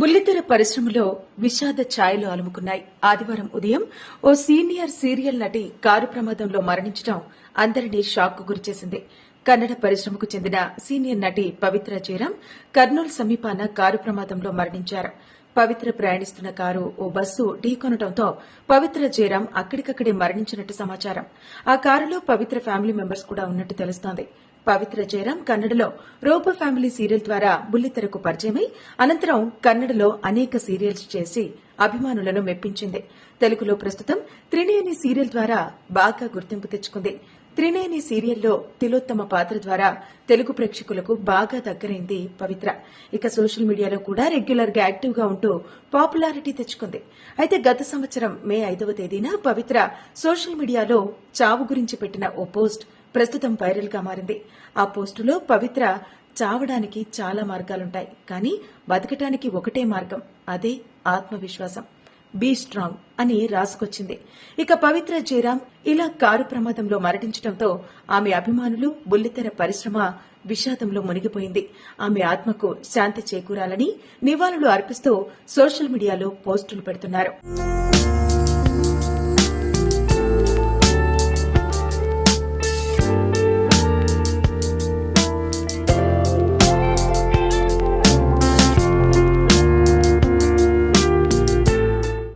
బుల్లితెర పరిశ్రమలో విషాద ఛాయలు అలుముకున్నాయి. ఆదివారం ఉదయం ఓ సీనియర్ సీరియల్ నటి కారు ప్రమాదంలో మరణించడం అందరినీ షాక్ గురిచేసింది. కన్నడ పరిశ్రమకు చెందిన సీనియర్ నటి పవిత్ర జయరాం కర్నూలు సమీపాన కారు ప్రమాదంలో మరణించారు. పవిత్ర ప్రయాణిస్తున్న కారు ఓ బస్సు ఢీకొనడంతో పవిత్ర జయరాం అక్కడికక్కడే మరణించినట్టు సమాచారం. ఆ కారులో పవిత్ర ఫ్యామిలీ మెంబర్స్ కూడా ఉన్నట్టు తెలుస్తోంది. పవిత్ర జయరాం కన్నడలో రూప ఫ్యామిలీ సీరియల్ ద్వారా బుల్లితెరకు పరిచయమై అనంతరం కన్నడలో అనేక సీరియల్స్ చేసి అభిమానులను మెప్పించింది. తెలుగులో ప్రస్తుతం త్రినేని సీరియల్ ద్వారా బాగా గుర్తింపు తెచ్చుకుంది. త్రినేని సీరియల్లో తిలోత్తమ పాత్ర ద్వారా తెలుగు ప్రేక్షకులకు బాగా దగ్గరైంది పవిత్ర. ఇక సోషల్ మీడియాలో కూడా రెగ్యులర్గా యాక్టివ్గా ఉంటూ పాపులారిటీ తెచ్చుకుంది. అయితే గత సంవత్సరం మే ఐదవ తేదీన పవిత్ర సోషల్ మీడియాలో చావు గురించి పెట్టిన ఓ పోస్ట్ ప్రస్తుతం వైరల్గా మారింది. ఆ పోస్టులో పవిత్ర చావడానికి చాలా మార్గాలుంటాయి. కానీ బతకటానికి ఒకటే మార్గం అదే ఆత్మవిశ్వాసం. బీ స్ట్రాంగ్ అని రాసుకొచ్చింది. ఇక పవిత్ర జయరాం ఇలా కారు ప్రమాదంలో మరణించడంతో ఆమె అభిమానులు బుల్లితెర పరిశ్రమ విషాదంలో మునిగిపోయింది. ఆమె ఆత్మకు శాంతి చేకూరాలని నివాళులు అర్పిస్తూ సోషల్ మీడియాలో పోస్టులు పెడుతున్నారు.